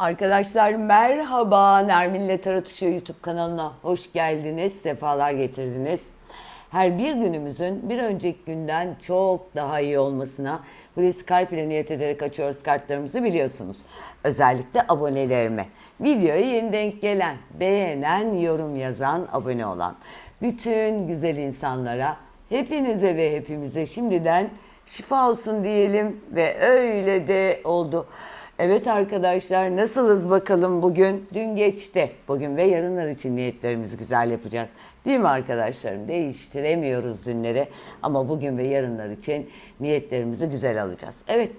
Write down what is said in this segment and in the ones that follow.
Arkadaşlar merhaba Nermin'le Tartışıyor YouTube kanalına hoş geldiniz, sefalar getirdiniz. Her bir günümüzün bir önceki günden çok daha iyi olmasına Hulusi Kalp ile niyet ederek açıyoruz kartlarımızı biliyorsunuz. Özellikle abonelerime. Videoya yeni denk gelen, beğenen, yorum yazan, abone olan bütün güzel insanlara, hepinize ve hepimize şimdiden şifa olsun diyelim ve öyle de oldu. Evet arkadaşlar nasılız bakalım bugün? Dün geçti. Bugün ve yarınlar için niyetlerimizi güzel yapacağız. Değil mi arkadaşlarım? Değiştiremiyoruz dünleri ama bugün ve yarınlar için niyetlerimizi güzel alacağız. Evet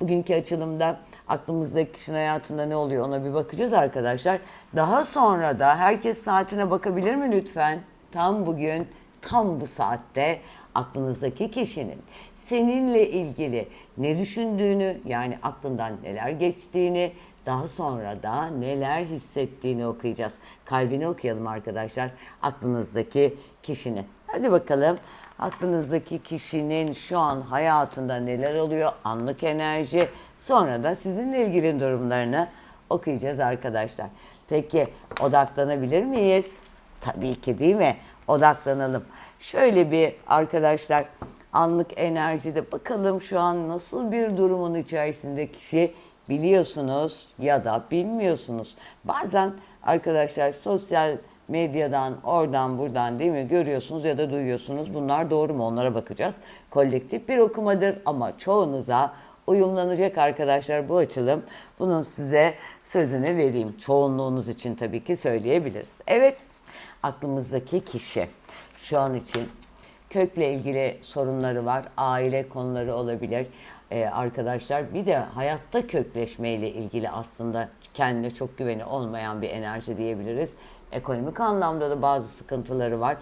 bugünkü açılımda aklımızdaki kişinin hayatında ne oluyor ona bir bakacağız arkadaşlar. Daha sonra da herkes saatine bakabilir mi lütfen? Tam bugün tam bu saatte aklınızdaki kişinin seninle ilgili ne düşündüğünü yani aklından neler geçtiğini daha sonra da neler hissettiğini okuyacağız. Kalbini okuyalım arkadaşlar aklınızdaki kişinin. Hadi bakalım aklınızdaki kişinin şu an hayatında neler oluyor anlık enerji sonra da sizinle ilgili durumlarını okuyacağız arkadaşlar. Peki odaklanabilir miyiz? Tabii ki değil mi? Odaklanalım. Şöyle bir arkadaşlar anlık enerjide bakalım şu an nasıl bir durumun içerisinde kişi biliyorsunuz ya da bilmiyorsunuz. Bazen arkadaşlar sosyal medyadan oradan buradan değil mi görüyorsunuz ya da duyuyorsunuz. Bunlar doğru mu onlara bakacağız. Kolektif bir okumadır ama çoğunuza uyumlanacak arkadaşlar bu açılım. Bunun size sözünü vereyim. Çoğunluğunuz için tabii ki söyleyebiliriz. Evet aklımızdaki kişi şu an için kökle ilgili sorunları var. Aile konuları olabilir. Ee, arkadaşlar bir de hayatta kökleşmeyle ilgili aslında kendine çok güveni olmayan bir enerji diyebiliriz. Ekonomik anlamda da bazı sıkıntıları var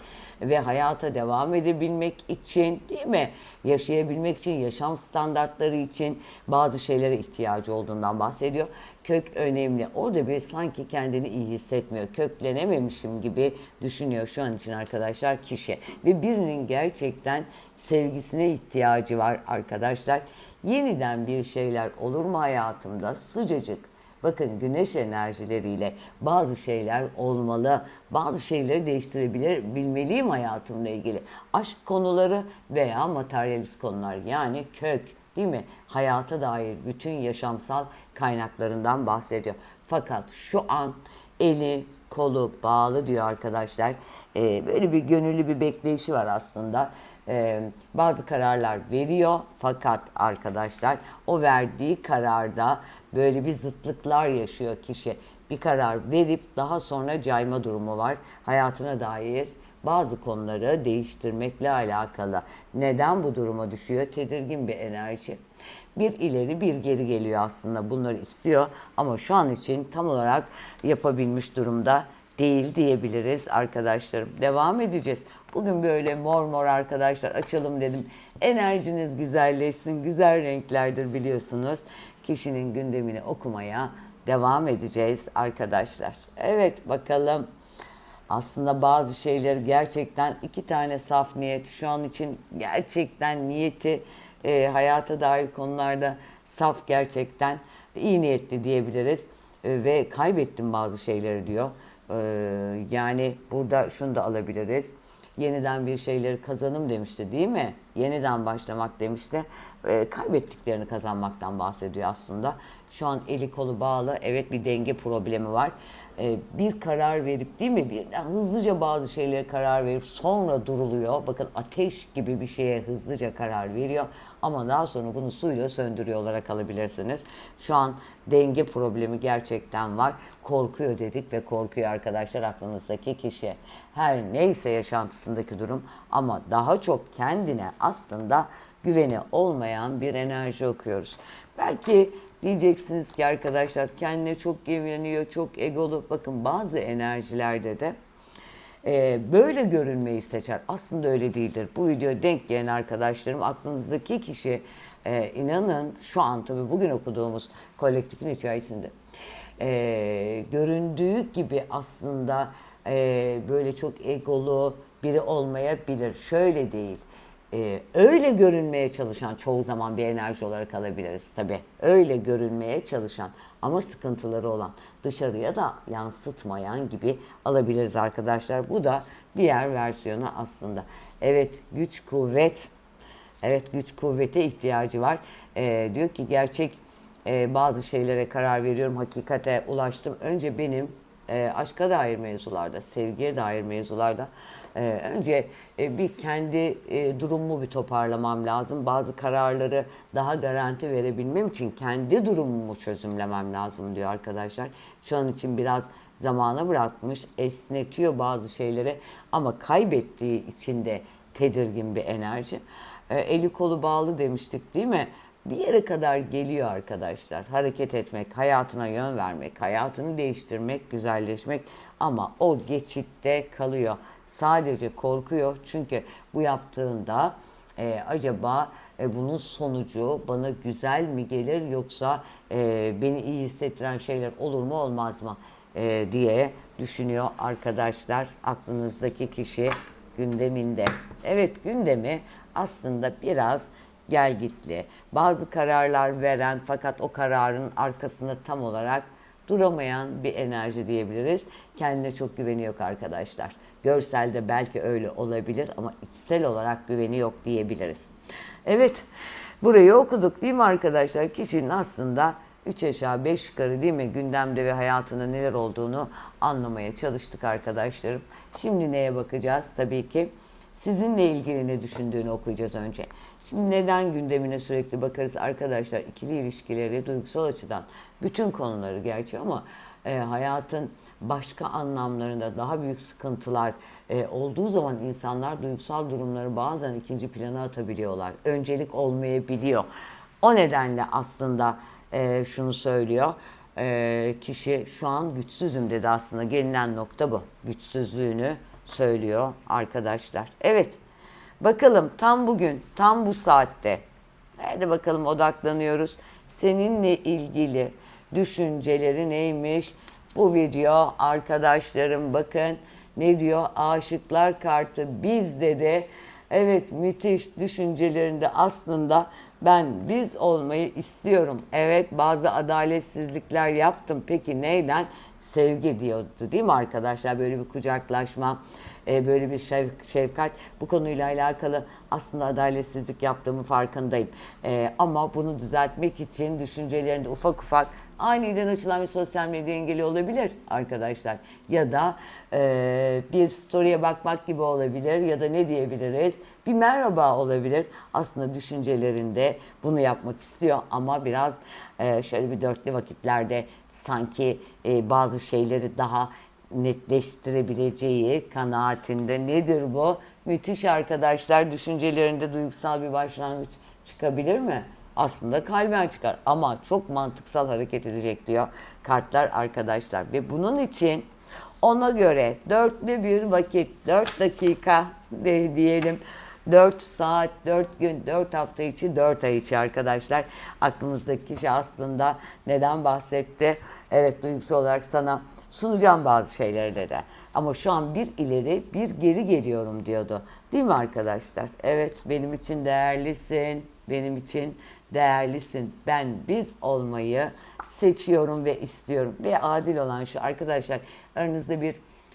ve hayata devam edebilmek için değil mi? Yaşayabilmek için, yaşam standartları için bazı şeylere ihtiyacı olduğundan bahsediyor. Kök önemli. Orada bir sanki kendini iyi hissetmiyor. Köklenememişim gibi düşünüyor şu an için arkadaşlar kişi. Ve birinin gerçekten sevgisine ihtiyacı var arkadaşlar. Yeniden bir şeyler olur mu hayatımda? Sıcacık, Bakın güneş enerjileriyle bazı şeyler olmalı, bazı şeyleri değiştirebilir, bilmeliyim hayatımla ilgili. Aşk konuları veya materyalist konular yani kök değil mi? Hayata dair bütün yaşamsal kaynaklarından bahsediyor. Fakat şu an eli kolu bağlı diyor arkadaşlar. Ee, böyle bir gönüllü bir bekleyişi var aslında. Ee, bazı kararlar veriyor fakat arkadaşlar o verdiği kararda böyle bir zıtlıklar yaşıyor kişi. Bir karar verip daha sonra cayma durumu var. Hayatına dair bazı konuları değiştirmekle alakalı. Neden bu duruma düşüyor? Tedirgin bir enerji. Bir ileri bir geri geliyor aslında bunları istiyor ama şu an için tam olarak yapabilmiş durumda değil diyebiliriz arkadaşlarım. Devam edeceğiz. Bugün böyle mor mor arkadaşlar açalım dedim. Enerjiniz güzelleşsin. Güzel renklerdir biliyorsunuz. Kişinin gündemini okumaya devam edeceğiz arkadaşlar. Evet bakalım. Aslında bazı şeyleri gerçekten iki tane saf niyet şu an için gerçekten niyeti e, hayata dair konularda saf gerçekten iyi niyetli diyebiliriz. E, ve kaybettim bazı şeyleri diyor. E, yani burada şunu da alabiliriz yeniden bir şeyleri kazanım demişti değil mi? Yeniden başlamak demişti. E, kaybettiklerini kazanmaktan bahsediyor aslında. Şu an eli kolu bağlı. Evet bir denge problemi var. E, bir karar verip değil mi? Birden hızlıca bazı şeylere karar verip sonra duruluyor. Bakın ateş gibi bir şeye hızlıca karar veriyor. Ama daha sonra bunu suyla söndürüyor olarak alabilirsiniz. Şu an denge problemi gerçekten var. Korkuyor dedik ve korkuyor arkadaşlar aklınızdaki kişi. Her neyse yaşantısındaki durum ama daha çok kendine aslında güveni olmayan bir enerji okuyoruz. Belki diyeceksiniz ki arkadaşlar kendine çok güveniyor, çok egolu. Bakın bazı enerjilerde de e, böyle görünmeyi seçer. Aslında öyle değildir. Bu videoya denk gelen arkadaşlarım aklınızdaki kişi e, inanın şu an tabii bugün okuduğumuz kolektifin içerisinde e, göründüğü gibi aslında e, böyle çok egolu biri olmayabilir. Şöyle değil. E, öyle görünmeye çalışan çoğu zaman bir enerji olarak alabiliriz tabi. Öyle görünmeye çalışan ama sıkıntıları olan dışarıya da yansıtmayan gibi alabiliriz arkadaşlar. Bu da diğer versiyonu aslında. Evet güç kuvvet Evet güç kuvvete ihtiyacı var. Ee, diyor ki gerçek e, bazı şeylere karar veriyorum. Hakikate ulaştım. Önce benim e, aşka dair mevzularda, sevgiye dair mevzularda e, önce e, bir kendi e, durumumu bir toparlamam lazım. Bazı kararları daha garanti verebilmem için kendi durumumu çözümlemem lazım diyor arkadaşlar. Şu an için biraz zamana bırakmış, esnetiyor bazı şeyleri ama kaybettiği için de tedirgin bir enerji. E, eli kolu bağlı demiştik değil mi? Bir yere kadar geliyor arkadaşlar. Hareket etmek, hayatına yön vermek, hayatını değiştirmek, güzelleşmek ama o geçitte kalıyor. Sadece korkuyor çünkü bu yaptığında e, acaba e, bunun sonucu bana güzel mi gelir yoksa e, beni iyi hissettiren şeyler olur mu olmaz mı e, diye düşünüyor arkadaşlar. Aklınızdaki kişi gündeminde. Evet gündemi aslında biraz gelgitli. Bazı kararlar veren fakat o kararın arkasında tam olarak duramayan bir enerji diyebiliriz. Kendine çok güveni yok arkadaşlar. Görselde belki öyle olabilir ama içsel olarak güveni yok diyebiliriz. Evet, burayı okuduk değil mi arkadaşlar? Kişinin aslında 3 aşağı 5 yukarı değil mi gündemde ve hayatında neler olduğunu anlamaya çalıştık arkadaşlarım. Şimdi neye bakacağız? Tabii ki sizinle ilgili ne düşündüğünü okuyacağız önce. Şimdi neden gündemine sürekli bakarız arkadaşlar? İkili ilişkileri duygusal açıdan bütün konuları gerçi ama e, hayatın başka anlamlarında daha büyük sıkıntılar e, olduğu zaman insanlar duygusal durumları bazen ikinci plana atabiliyorlar. Öncelik olmayabiliyor. O nedenle aslında e, şunu söylüyor. E, kişi şu an güçsüzüm dedi aslında. Gelinen nokta bu. Güçsüzlüğünü söylüyor arkadaşlar. Evet. Bakalım tam bugün, tam bu saatte. Hadi bakalım odaklanıyoruz. Seninle ilgili düşünceleri neymiş? Bu video arkadaşlarım bakın ne diyor? Aşıklar kartı biz dedi. Evet müthiş düşüncelerinde aslında ben biz olmayı istiyorum. Evet bazı adaletsizlikler yaptım. Peki neyden? Sevgi diyordu değil mi arkadaşlar? Böyle bir kucaklaşma, e, böyle bir şefkat. Bu konuyla alakalı aslında adaletsizlik yaptığımı farkındayım. E, Ama bunu düzeltmek için düşüncelerinde ufak ufak aniden açılan bir sosyal medya engeli olabilir arkadaşlar. Ya da e, bir story'e bakmak gibi olabilir ya da ne diyebiliriz? Bir merhaba olabilir. Aslında düşüncelerinde bunu yapmak istiyor ama biraz e, şöyle bir dörtlü vakitlerde sanki e, bazı şeyleri daha netleştirebileceği kanaatinde nedir bu? Müthiş arkadaşlar düşüncelerinde duygusal bir başlangıç çıkabilir mi? Aslında kalben çıkar ama çok mantıksal hareket edecek diyor kartlar arkadaşlar. Ve bunun için ona göre dörtlü bir vakit, dört dakika de diyelim. 4 saat, 4 gün, 4 hafta içi, 4 ay içi arkadaşlar. Aklınızdaki kişi aslında neden bahsetti? Evet duygusal olarak sana sunacağım bazı şeyleri dedi. Ama şu an bir ileri bir geri geliyorum diyordu. Değil mi arkadaşlar? Evet benim için değerlisin. Benim için değerlisin. Ben biz olmayı seçiyorum ve istiyorum. Ve adil olan şu arkadaşlar aranızda bir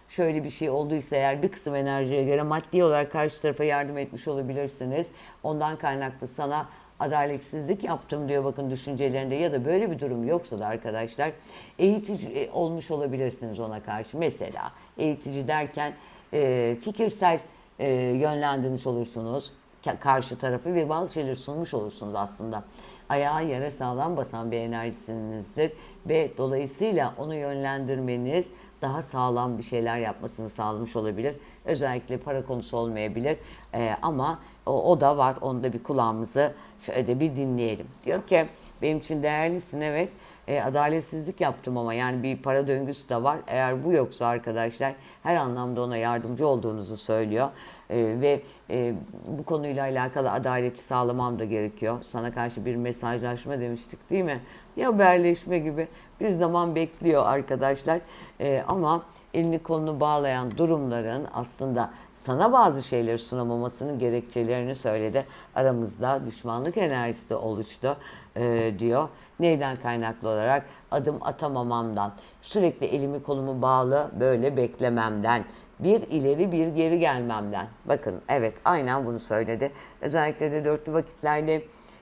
şöyle bir şey olduysa eğer bir kısım enerjiye göre maddi olarak karşı tarafa yardım etmiş olabilirsiniz. Ondan kaynaklı sana adaletsizlik yaptım diyor bakın düşüncelerinde ya da böyle bir durum yoksa da arkadaşlar eğitici e, olmuş olabilirsiniz ona karşı. Mesela eğitici derken e, fikirsel e, yönlendirmiş olursunuz karşı tarafı ve bazı şeyleri sunmuş olursunuz aslında. Ayağı yere sağlam basan bir enerjisinizdir ve dolayısıyla onu yönlendirmeniz daha sağlam bir şeyler yapmasını sağlamış olabilir. Özellikle para konusu olmayabilir Ee, ama o, o da var. Onu da bir kulağımızı şöyle bir dinleyelim. Diyor ki benim için değerlisin evet. E, adaletsizlik yaptım ama yani bir para döngüsü de var. Eğer bu yoksa arkadaşlar her anlamda ona yardımcı olduğunuzu söylüyor. E, ve e, bu konuyla alakalı adaleti sağlamam da gerekiyor. Sana karşı bir mesajlaşma demiştik değil mi? Ya haberleşme gibi bir zaman bekliyor arkadaşlar. E, ama elini kolunu bağlayan durumların aslında sana bazı şeyleri sunamamasının gerekçelerini söyledi. Aramızda düşmanlık enerjisi oluştu e, diyor. Neyden kaynaklı olarak? Adım atamamamdan, sürekli elimi kolumu bağlı böyle beklememden, bir ileri bir geri gelmemden. Bakın evet aynen bunu söyledi. Özellikle de dörtlü vakitlerde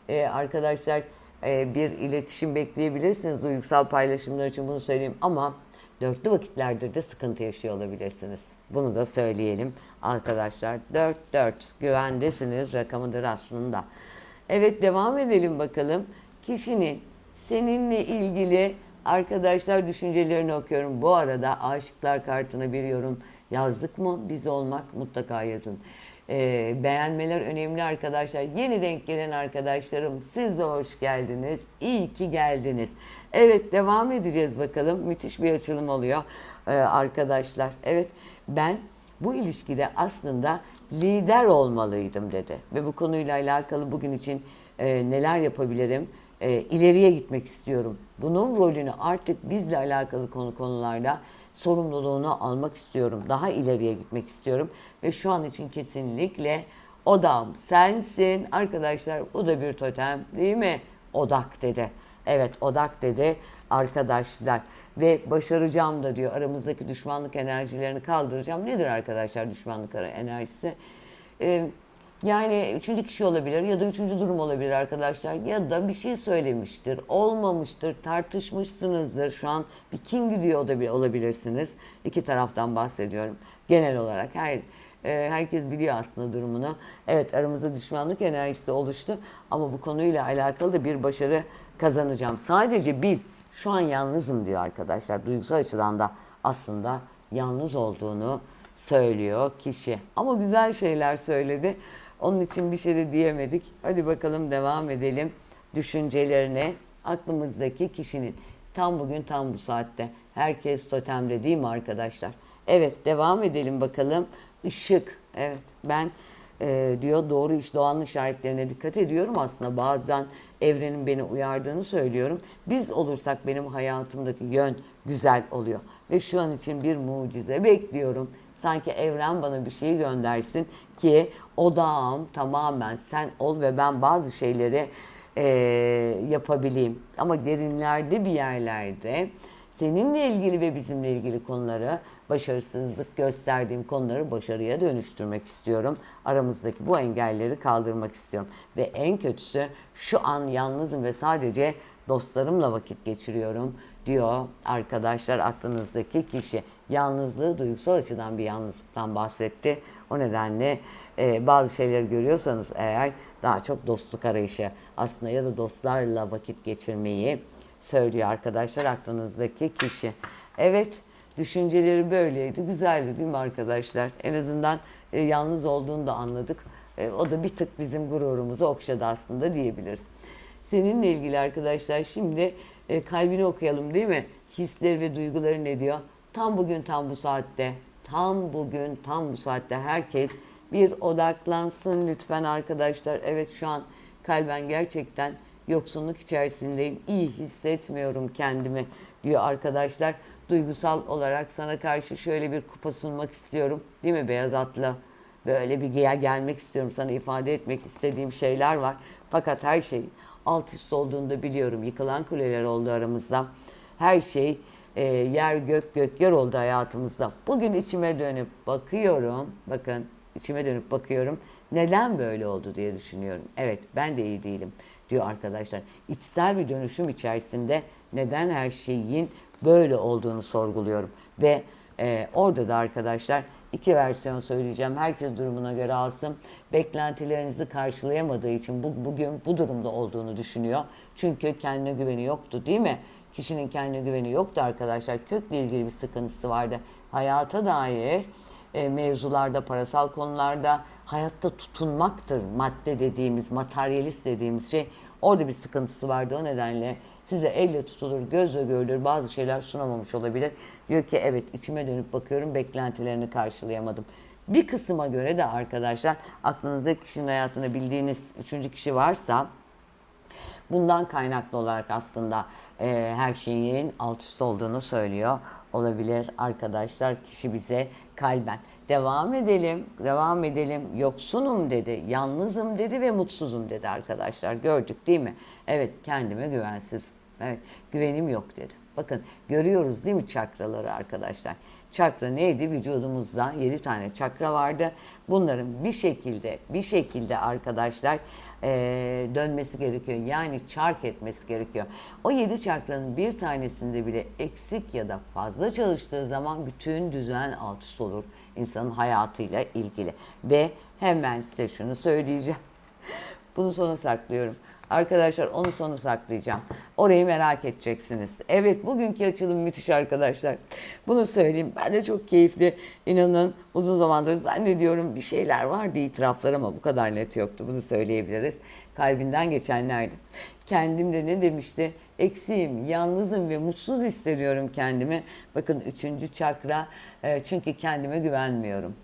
e, arkadaşlar e, bir iletişim bekleyebilirsiniz duygusal paylaşımlar için bunu söyleyeyim ama dörtlü vakitlerde de sıkıntı yaşıyor olabilirsiniz. Bunu da söyleyelim arkadaşlar. 4-4 güvendesiniz rakamıdır aslında. Evet devam edelim bakalım. Kişinin seninle ilgili arkadaşlar düşüncelerini okuyorum. Bu arada aşıklar kartına bir yorum yazdık mı? Biz olmak mutlaka yazın. Ee, beğenmeler önemli arkadaşlar. Yeni denk gelen arkadaşlarım siz de hoş geldiniz. İyi ki geldiniz. Evet devam edeceğiz bakalım. Müthiş bir açılım oluyor ee, arkadaşlar. Evet ben bu ilişkide aslında lider olmalıydım dedi. Ve bu konuyla alakalı bugün için e, neler yapabilirim? E, ileriye gitmek istiyorum. Bunun rolünü artık bizle alakalı konu konularda sorumluluğunu almak istiyorum. Daha ileriye gitmek istiyorum. Ve şu an için kesinlikle odam sensin. Arkadaşlar bu da bir totem değil mi? Odak dedi. Evet odak dedi arkadaşlar. Ve başaracağım da diyor aramızdaki düşmanlık enerjilerini kaldıracağım. Nedir arkadaşlar düşmanlık enerjisi? Ee, yani üçüncü kişi olabilir ya da üçüncü durum olabilir arkadaşlar. Ya da bir şey söylemiştir, olmamıştır, tartışmışsınızdır. Şu an bir kin gidiyor da olabilirsiniz. İki taraftan bahsediyorum. Genel olarak her e, herkes biliyor aslında durumunu. Evet aramızda düşmanlık enerjisi oluştu ama bu konuyla alakalı da bir başarı kazanacağım. Sadece bil şu an yalnızım diyor arkadaşlar. Duygusal açıdan da aslında yalnız olduğunu söylüyor kişi. Ama güzel şeyler söyledi. Onun için bir şey de diyemedik. Hadi bakalım devam edelim düşüncelerine. Aklımızdaki kişinin tam bugün tam bu saatte. Herkes totemde değil mi arkadaşlar? Evet devam edelim bakalım. Işık. Evet ben e, diyor doğru iş doğanın işaretlerine dikkat ediyorum aslında. Bazen evrenin beni uyardığını söylüyorum. Biz olursak benim hayatımdaki yön güzel oluyor. Ve şu an için bir mucize bekliyorum. Sanki evren bana bir şey göndersin ki odağım tamamen sen ol ve ben bazı şeyleri e, yapabileyim. Ama derinlerde bir yerlerde seninle ilgili ve bizimle ilgili konuları başarısızlık gösterdiğim konuları başarıya dönüştürmek istiyorum. Aramızdaki bu engelleri kaldırmak istiyorum. Ve en kötüsü şu an yalnızım ve sadece dostlarımla vakit geçiriyorum diyor arkadaşlar aklınızdaki kişi. Yalnızlığı duygusal açıdan bir yalnızlıktan bahsetti. O nedenle e, bazı şeyleri görüyorsanız eğer daha çok dostluk arayışı aslında ya da dostlarla vakit geçirmeyi söylüyor arkadaşlar aklınızdaki kişi. Evet düşünceleri böyleydi. Güzeldi değil mi arkadaşlar? En azından e, yalnız olduğunu da anladık. E, o da bir tık bizim gururumuzu okşadı aslında diyebiliriz. Seninle ilgili arkadaşlar şimdi e, kalbini okuyalım değil mi? Hisleri ve duyguları ne diyor? Tam bugün tam bu saatte, tam bugün tam bu saatte herkes bir odaklansın lütfen arkadaşlar. Evet şu an kalben gerçekten yoksunluk içerisindeyim. İyi hissetmiyorum kendimi diyor arkadaşlar. Duygusal olarak sana karşı şöyle bir kupa sunmak istiyorum. Değil mi beyaz atlı? Böyle bir gel gelmek istiyorum. Sana ifade etmek istediğim şeyler var. Fakat her şey alt üst olduğunu biliyorum. Yıkılan kuleler oldu aramızda. Her şey e, yer gök gök yer oldu hayatımızda. Bugün içime dönüp bakıyorum. Bakın içime dönüp bakıyorum. Neden böyle oldu diye düşünüyorum. Evet ben de iyi değilim diyor arkadaşlar. İçsel bir dönüşüm içerisinde neden her şeyin böyle olduğunu sorguluyorum. Ve e, orada da arkadaşlar iki versiyon söyleyeceğim. Herkes durumuna göre alsın. Beklentilerinizi karşılayamadığı için bu, bugün bu durumda olduğunu düşünüyor. Çünkü kendine güveni yoktu değil mi? Kişinin kendine güveni yoktu arkadaşlar. Kökle ilgili bir sıkıntısı vardı. Hayata dair e, mevzularda, parasal konularda hayatta tutunmaktır madde dediğimiz, materyalist dediğimiz şey. Orada bir sıkıntısı vardı o nedenle size elle tutulur, gözle görülür bazı şeyler sunamamış olabilir. Diyor ki evet içime dönüp bakıyorum beklentilerini karşılayamadım. Bir kısma göre de arkadaşlar aklınızda kişinin hayatında bildiğiniz üçüncü kişi varsa Bundan kaynaklı olarak aslında e, her şeyin alt üst olduğunu söylüyor olabilir arkadaşlar. Kişi bize kalben. Devam edelim, devam edelim. Yoksunum dedi, yalnızım dedi ve mutsuzum dedi arkadaşlar. Gördük değil mi? Evet, kendime güvensiz. Evet, güvenim yok dedi. Bakın görüyoruz değil mi çakraları arkadaşlar? Çakra neydi? Vücudumuzda 7 tane çakra vardı. Bunların bir şekilde bir şekilde arkadaşlar eee, dönmesi gerekiyor. Yani çark etmesi gerekiyor. O 7 çakranın bir tanesinde bile eksik ya da fazla çalıştığı zaman bütün düzen alt üst olur insanın hayatıyla ilgili. Ve hemen size şunu söyleyeceğim. Bunu sona saklıyorum. Arkadaşlar onu sona saklayacağım. Orayı merak edeceksiniz. Evet bugünkü açılım müthiş arkadaşlar. Bunu söyleyeyim. Ben de çok keyifli. İnanın uzun zamandır zannediyorum bir şeyler vardı itiraflar ama bu kadar net yoktu. Bunu söyleyebiliriz. Kalbinden geçenlerdi. Kendim de ne demişti? Eksiğim, yalnızım ve mutsuz hissediyorum kendimi. Bakın üçüncü çakra. e, Çünkü kendime güvenmiyorum.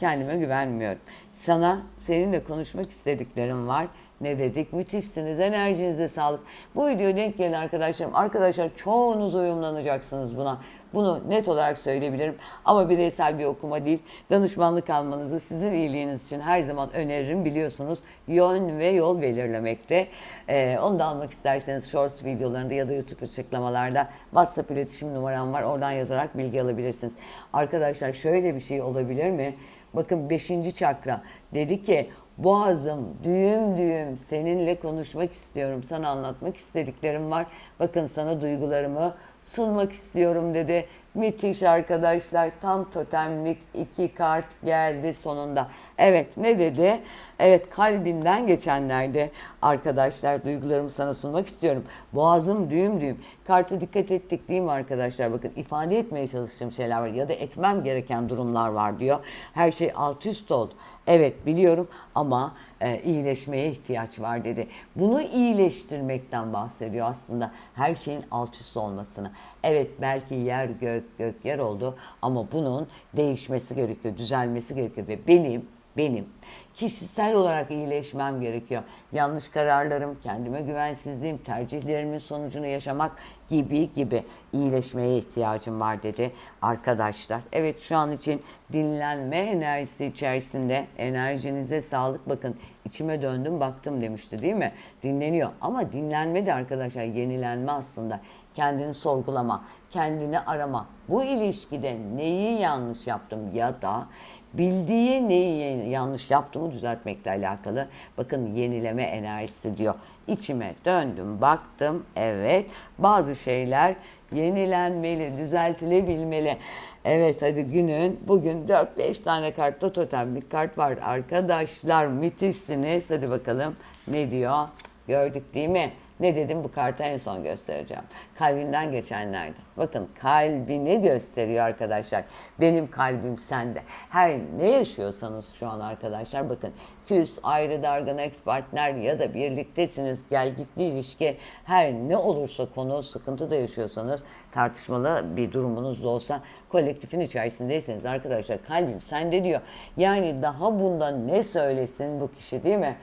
Kendime güvenmiyorum. Sana seninle konuşmak istediklerim var. Ne dedik? Müthişsiniz. Enerjinize sağlık. Bu videoya denk gelin arkadaşlarım. Arkadaşlar çoğunuz uyumlanacaksınız buna. Bunu net olarak söyleyebilirim. Ama bireysel bir okuma değil. Danışmanlık almanızı sizin iyiliğiniz için her zaman öneririm. Biliyorsunuz yön ve yol belirlemekte. Ee, onu da almak isterseniz Shorts videolarında ya da YouTube açıklamalarda WhatsApp iletişim numaram var. Oradan yazarak bilgi alabilirsiniz. Arkadaşlar şöyle bir şey olabilir mi? Bakın 5. çakra dedi ki boğazım düğüm düğüm seninle konuşmak istiyorum. Sana anlatmak istediklerim var. Bakın sana duygularımı sunmak istiyorum dedi. Müthiş arkadaşlar tam totemlik iki kart geldi sonunda. Evet ne dedi? Evet kalbinden geçenlerde arkadaşlar duygularımı sana sunmak istiyorum. Boğazım düğüm düğüm. Karta dikkat ettik değil mi arkadaşlar? Bakın ifade etmeye çalıştığım şeyler var ya da etmem gereken durumlar var diyor. Her şey alt üst oldu. Evet biliyorum ama e, iyileşmeye ihtiyaç var dedi. Bunu iyileştirmekten bahsediyor aslında. Her şeyin alt üst olmasını. Evet belki yer gök gök yer oldu ama bunun değişmesi gerekiyor, düzelmesi gerekiyor ve benim benim kişisel olarak iyileşmem gerekiyor. Yanlış kararlarım, kendime güvensizliğim, tercihlerimin sonucunu yaşamak gibi gibi iyileşmeye ihtiyacım var dedi arkadaşlar. Evet şu an için dinlenme enerjisi içerisinde enerjinize sağlık bakın içime döndüm baktım demişti değil mi? Dinleniyor ama dinlenme de arkadaşlar yenilenme aslında. Kendini sorgulama, kendini arama. Bu ilişkide neyi yanlış yaptım ya da bildiği neyi yanlış yaptığımı düzeltmekle alakalı. Bakın yenileme enerjisi diyor. İçime döndüm, baktım. Evet, bazı şeyler yenilenmeli, düzeltilebilmeli. Evet hadi günün bugün 4-5 tane kartta totemlik kart var. Arkadaşlar müthişsiniz. Hadi bakalım ne diyor? Gördük değil mi? Ne dedim bu kartı en son göstereceğim. Kalbinden geçenlerde. Bakın kalbini gösteriyor arkadaşlar. Benim kalbim sende. Her ne yaşıyorsanız şu an arkadaşlar bakın küs, ayrı, dargın, ex partner ya da birliktesiniz, gel gitli ilişki her ne olursa konu sıkıntı da yaşıyorsanız tartışmalı bir durumunuz da olsa kolektifin içerisindeyseniz arkadaşlar kalbim sende diyor. Yani daha bundan ne söylesin bu kişi değil mi?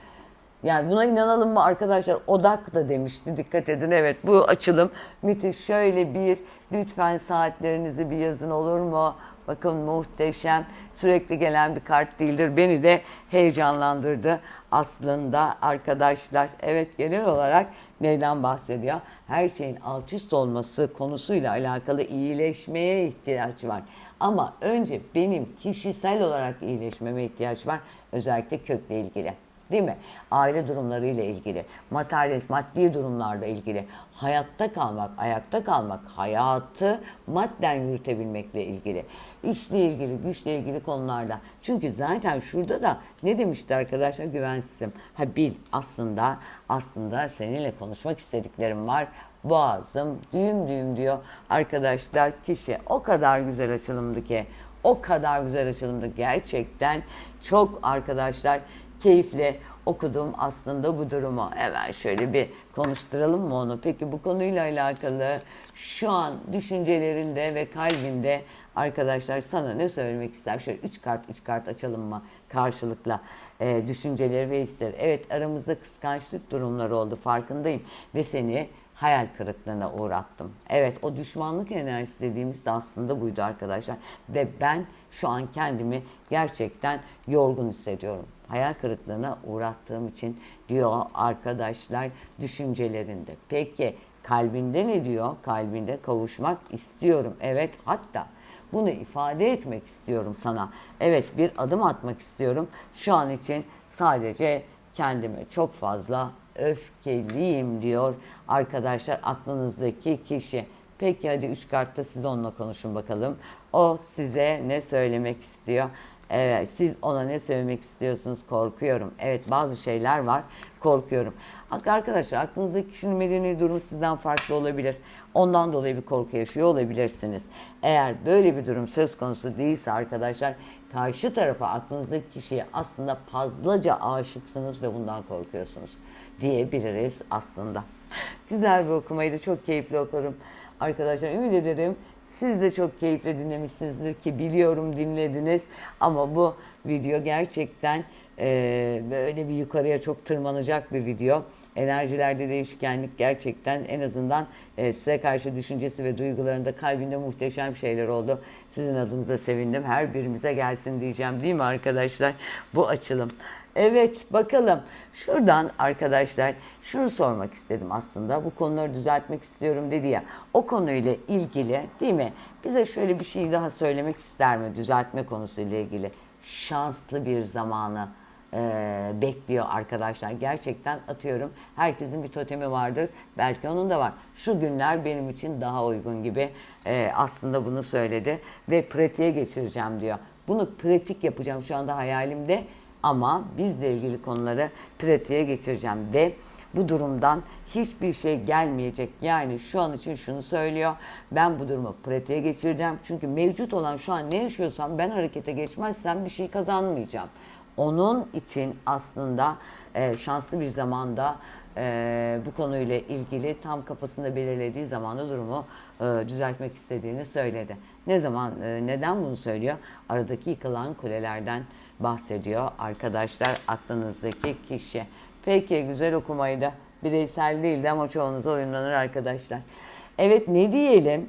Yani buna inanalım mı arkadaşlar? Odak da demişti. Dikkat edin. Evet bu açılım müthiş. Şöyle bir lütfen saatlerinizi bir yazın olur mu? Bakın muhteşem. Sürekli gelen bir kart değildir. Beni de heyecanlandırdı aslında arkadaşlar. Evet genel olarak neyden bahsediyor? Her şeyin alt üst olması konusuyla alakalı iyileşmeye ihtiyaç var. Ama önce benim kişisel olarak iyileşmeme ihtiyaç var. Özellikle kökle ilgili. Değil mi? Aile durumlarıyla ilgili, materyalist, maddi durumlarla ilgili, hayatta kalmak, ayakta kalmak, hayatı madden yürütebilmekle ilgili, işle ilgili, güçle ilgili konularda. Çünkü zaten şurada da ne demişti arkadaşlar güvensizim. Ha bil aslında aslında seninle konuşmak istediklerim var. Boğazım düğüm düğüm diyor. Arkadaşlar kişi o kadar güzel açılımdı ki o kadar güzel açılımdı gerçekten çok arkadaşlar keyifle okudum aslında bu durumu. Hemen şöyle bir konuşturalım mı onu? Peki bu konuyla alakalı şu an düşüncelerinde ve kalbinde arkadaşlar sana ne söylemek ister? Şöyle üç kart üç kart açalım mı karşılıkla e, düşünceleri ve hisleri. Evet aramızda kıskançlık durumları oldu farkındayım ve seni hayal kırıklığına uğrattım. Evet o düşmanlık enerjisi dediğimiz de aslında buydu arkadaşlar. Ve ben şu an kendimi gerçekten yorgun hissediyorum. Hayal kırıklığına uğrattığım için diyor arkadaşlar düşüncelerinde. Peki kalbinde ne diyor? Kalbinde kavuşmak istiyorum. Evet hatta bunu ifade etmek istiyorum sana. Evet bir adım atmak istiyorum. Şu an için sadece kendime çok fazla öfkeliyim diyor arkadaşlar aklınızdaki kişi. Peki hadi üç kartta siz onunla konuşun bakalım. O size ne söylemek istiyor? Evet siz ona ne söylemek istiyorsunuz? Korkuyorum. Evet bazı şeyler var. Korkuyorum. Arkadaşlar aklınızdaki kişinin medeni durumu sizden farklı olabilir. Ondan dolayı bir korku yaşıyor olabilirsiniz. Eğer böyle bir durum söz konusu değilse arkadaşlar karşı tarafa aklınızdaki kişiye aslında fazlaca aşıksınız ve bundan korkuyorsunuz diyebiliriz aslında. Güzel bir okumaydı. Çok keyifli okurum. Arkadaşlar ümit ederim siz de çok keyifle dinlemişsinizdir ki biliyorum dinlediniz. Ama bu video gerçekten e, böyle bir yukarıya çok tırmanacak bir video. Enerjilerde değişkenlik gerçekten en azından e, size karşı düşüncesi ve duygularında kalbinde muhteşem şeyler oldu. Sizin adınıza sevindim. Her birimize gelsin diyeceğim değil mi arkadaşlar? Bu açılım. Evet bakalım. Şuradan arkadaşlar şunu sormak istedim aslında. Bu konuları düzeltmek istiyorum dedi ya. O konuyla ilgili değil mi? Bize şöyle bir şey daha söylemek ister mi düzeltme konusuyla ilgili? Şanslı bir zamanı e, bekliyor arkadaşlar. Gerçekten atıyorum herkesin bir totemi vardır. Belki onun da var. Şu günler benim için daha uygun gibi e, aslında bunu söyledi. Ve pratiğe geçireceğim diyor. Bunu pratik yapacağım şu anda hayalimde. Ama bizle ilgili konuları pratiğe geçireceğim ve bu durumdan hiçbir şey gelmeyecek. Yani şu an için şunu söylüyor. Ben bu durumu pratiğe geçireceğim. Çünkü mevcut olan şu an ne yaşıyorsam ben harekete geçmezsem bir şey kazanmayacağım. Onun için aslında e, şanslı bir zamanda e, bu konuyla ilgili tam kafasında belirlediği zamanda durumu e, düzeltmek istediğini söyledi. Ne zaman, e, neden bunu söylüyor? Aradaki yıkılan kulelerden bahsediyor arkadaşlar aklınızdaki kişi. Peki güzel okumaydı. Bireysel değildi ama çoğunuza uyumlanır arkadaşlar. Evet ne diyelim?